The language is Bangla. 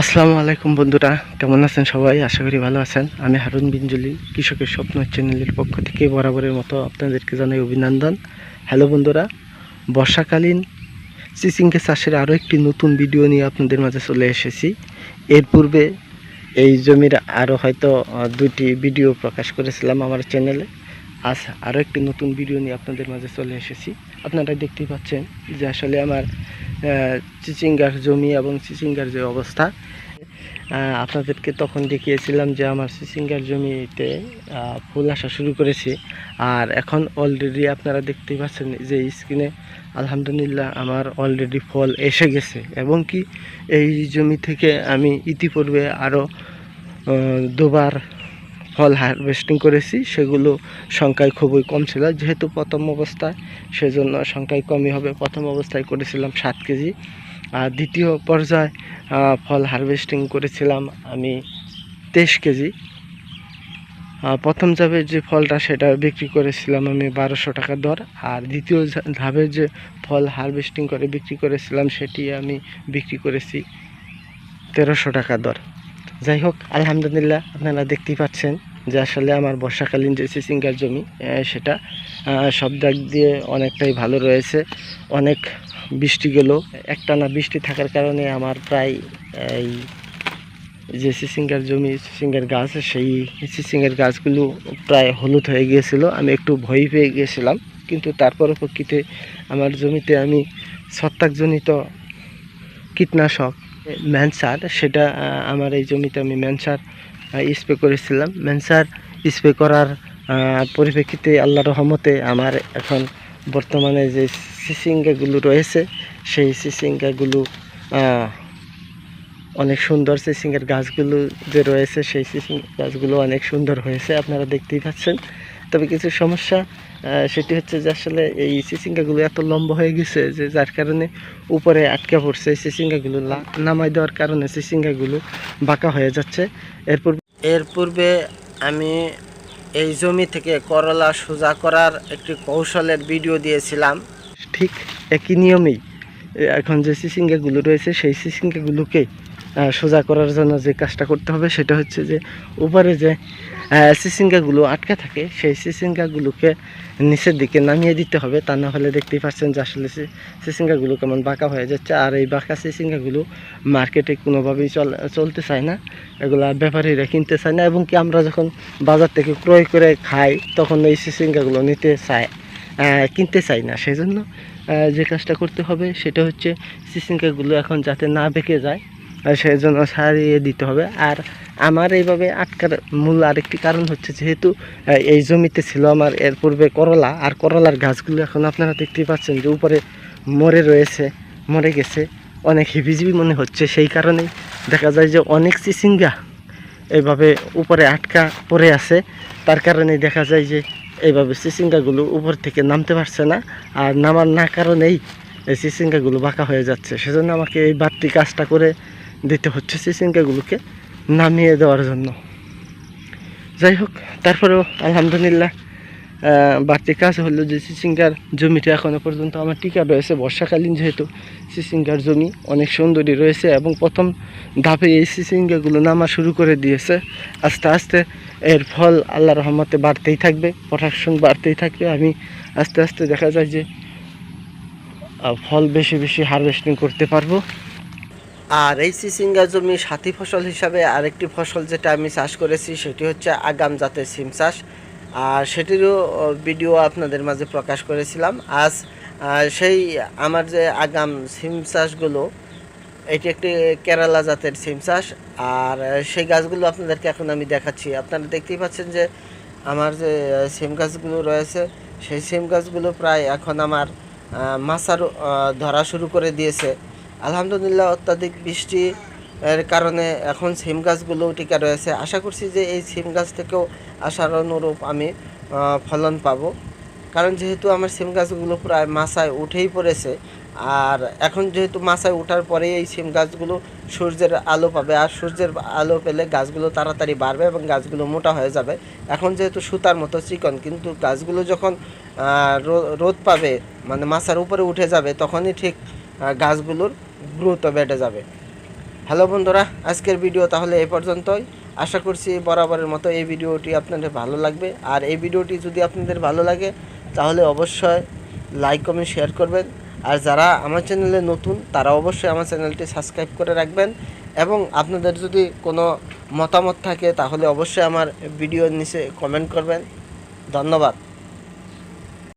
আসসালামু আলাইকুম বন্ধুরা, কেমন আছেন সবাই? আশা করি ভালো আছেন। আমি হারুন বিনজুলি কৃষকের স্বপ্ন চ্যানেলের পক্ষ থেকে বরাবরের মতো আপনাদেরকে জানাই অভিনন্দন। হ্যালো বন্ধুরা, বর্ষাকালীন সিসিংকে চাষের আরও একটি নতুন ভিডিও নিয়ে আপনাদের মাঝে চলে এসেছি। এর পূর্বে এই জমির আরও হয়তো দুটি ভিডিও প্রকাশ করেছিলাম আমার চ্যানেলে। আজ আরও একটি নতুন ভিডিও নিয়ে আপনাদের মাঝে চলে এসেছি। আপনারা দেখতেই পাচ্ছেন যে আসলে আমার চিচিঙ্গার জমি এবং চিচিঙ্গার যে অবস্থা আপনাদেরকে তখন দেখিয়েছিলাম যে আমার চিচিঙ্গার জমিতে ফুল আসা শুরু করেছে। আর এখন অলরেডি আপনারা দেখতেই পাচ্ছেন যে স্ক্রিনে আলহামদুলিল্লাহ আমার অলরেডি ফল এসে গেছে। এবং কি এই জমি থেকে আমি ইতিপূর্বে আরও দুবার ফল হারভেস্টিং করেছি, সেগুলো সংখ্যায় খুবই কম ছিল। যেহেতু প্রথম অবস্থায়, সেজন্য সংখ্যায় কমই হবে। প্রথম অবস্থায় করেছিলাম সাত কেজি। আর দ্বিতীয় পর্যায়ে ফল হারভেস্টিং করেছিলাম আমি তেইশ কেজি। প্রথম ধাপের যে ফলটা সেটা বিক্রি করেছিলাম আমি বারোশো টাকা দর। আর দ্বিতীয় ধাপের যে ফল হারভেস্টিং করে বিক্রি করেছিলাম, সেটি আমি বিক্রি করেছি তেরোশো টাকা দর। যাই হোক, আলহামদুলিল্লাহ, আপনারা দেখতেই পাচ্ছেন। যে আসলে আমার বর্ষাকালীন যে সিসিঙ্গার জমি সেটা সব দিক দিয়ে অনেকটাই ভালো রয়েছে। অনেক বৃষ্টি গেল একটানা বৃষ্টি থাকার কারণে আমার প্রায়, এই যে সিসিঙ্গার জমি, সিসিঙ্গার গাছ, সেই সিসিঙ্গার গাছগুলো প্রায় হলুদ হয়ে গিয়েছিল। আমি একটু ভয় পেয়ে গিয়েছিলাম, কিন্তু তারপরে প্রকৃতি আমার জমিতে আমি ছত্রাকজনিত কীটনাশক, ম্যানসার, সেটা আমার এই জমিতে আমি ম্যানসার স্প্রে করেছিলাম। ম্যানসার স্প্রে করার পরিপ্রেক্ষিতে আল্লাহ রহমতে আমার এখন বর্তমানে যে সিসিঙ্গাগুলো রয়েছে, সেই সিসিঙ্গাগুলো অনেক সুন্দর সিসিঙ্গার গাছগুলো যে রয়েছে, সেই সিসিং গাছগুলো অনেক সুন্দর হয়েছে। আপনারা দেখতেই পাচ্ছেন। তবে কিছু সমস্যা সেটি হচ্ছে যে আসলে এই সিসিঙ্গাগুলো এত লম্বা হয়ে গেছে যে যার কারণে উপরে আটকা পড়ছে। এই সিসিঙ্গাগুলো নামাই দেওয়ার কারণে সিসিঙ্গাগুলো বাঁকা হয়ে যাচ্ছে। এরপর এর পূর্বে আমি এই জমি থেকে করলা সোজা করার একটি কৌশলের ভিডিও দিয়েছিলাম। ঠিক একই নিয়মেই এখন যে সিসিঙ্গাগুলো রয়েছে সেই সিসিঙ্গাগুলোকে আহ, সোজা করার জন্য যে কাজটা করতে হবে সেটা হচ্ছে যে উপরে যে সিসিঙ্গাগুলো আটকে থাকে, সেই সিসিঙ্গাগুলোকে নিচের দিকে নামিয়ে দিতে হবে। তা না হলে দেখতেই পাচ্ছেন যে আসলে সিসিঙ্গাগুলো কেমন বাঁকা হয়ে যাচ্ছে। আর এই বাঁকা সিসিঙ্গাগুলো মার্কেটে কোনোভাবেই চল চলতে চায় না। এগুলা ব্যাপারীরা কিনতে চায় না এবং কি আমরা যখন বাজার থেকে ক্রয় করে খাই, তখন এই সিসিঙ্গাগুলো নিতে চায় কিনতে চাই না। সেই জন্য যে কাজটা করতে হবে সেটা হচ্ছে সিসিঙ্গাগুলো এখন যাতে না বেঁকে যায় সেই জন্য সারিয়ে দিতে হবে। আর আমার এইভাবে আটকার মূল আরেকটি কারণ হচ্ছে যেহেতু এই জমিতে ছিল আমার এর পূর্বে করলা। আর করলার গাছগুলো এখন আপনারা দেখতেই পাচ্ছেন যে উপরে মরে রয়েছে, মরে গেছে। অনেক হিবিজিবি মনে হচ্ছে। সেই কারণেই দেখা যায় যে অনেক চিচিঙ্গা এইভাবে উপরে আটকা পড়ে আছে। তার কারণে দেখা যায় যে এইভাবে চিচিঙ্গাগুলো উপর থেকে নামতে পারছে না। আর নামার না কারণেই এই চিচিঙ্গাগুলো বাঁকা হয়ে যাচ্ছে। সেজন্য আমাকে এই বাড়তি কাজটা করে দিতে হচ্ছে চিচিঙ্গাগুলোকে নামিয়ে দেওয়ার জন্য। যাই হোক তারপরেও আলহামদুলিল্লাহ বাড়তি কাজ হলো যে সিসিঙ্গার জমিটা এখনও পর্যন্ত আমার টিকা রয়েছে। বর্ষাকালীন যেহেতু সিসিঙ্গার জমি অনেক সুন্দরী রয়েছে এবং প্রথম ধাপে এই সিসিঙ্গাগুলো নামা শুরু করে দিয়েছে। আস্তে আস্তে এর ফল আল্লাহ রহমতে বাড়তেই থাকবে প্রোডাকশন বাড়তেই থাকবে। আমি আস্তে আস্তে দেখা যায় যে ফল বেশি বেশি হারভেস্টিং করতে পারব। আর এই সিসিঙ্গা জমি সাথী ফসল হিসাবে আরেকটি ফসল যেটা আমি চাষ করেছি, সেটি হচ্ছে আগাম জাতের সিম চাষ। আর সেটিরও ভিডিও আপনাদের মাঝে প্রকাশ করেছিলাম। আজ সেই আমার যে আগাম সিম চাষগুলো, এটি একটি কেরালা জাতের সিম চাষ। আর সেই গাছগুলো আপনাদেরকে এখন আমি দেখাচ্ছি। আপনারা দেখতেই পাচ্ছেন যে আমার যে সিম গাছগুলো রয়েছে, সেই সিম গাছগুলো প্রায় এখন আমার মাছার ধরা শুরু করে দিয়েছে। আলহামদুলিল্লাহ অত্যাধিক বৃষ্টি, এর কারণে এখন সিম গাছগুলো টিকা রয়েছে। আশা করছি যে এই সিম গাছ থেকেও আশার অনুরূপ আমি ফলন পাবো। কারণ যেহেতু আমার সিম গাছগুলো প্রায় মাছায় উঠেই পড়েছে, আর এখন যেহেতু মাছায় ওঠার পরেই এই সিম গাছগুলো সূর্যের আলো পাবে, আর সূর্যের আলো পেলে গাছগুলো তাড়াতাড়ি বাড়বে এবং গাছগুলো মোটা হয়ে যাবে। এখন যেহেতু সুতার মতো চিকন, কিন্তু গাছগুলো যখন রোদ পাবে মানে মাছার উপরে উঠে যাবে, তখনই ঠিক গাছগুলোর গ্রোথ বেড়ে যাবে। হ্যালো বন্ধুরা, আজকের ভিডিও তাহলে এ পর্যন্তই। আশা করছি বরাবরের মতো এই ভিডিওটি আপনাদের ভালো লাগবে। আর এই ভিডিওটি যদি আপনাদের ভালো লাগে, তাহলে অবশ্যই লাইক, কমেন্ট, শেয়ার করবেন। আর যারা আমার চ্যানেলে নতুন, তারা অবশ্যই আমার চ্যানেলটি সাবস্ক্রাইব করে রাখবেন। এবং আপনাদের যদি কোনো মতামত থাকে, তাহলে অবশ্যই আমার ভিডিওর নিচে কমেন্ট করবেন। ধন্যবাদ।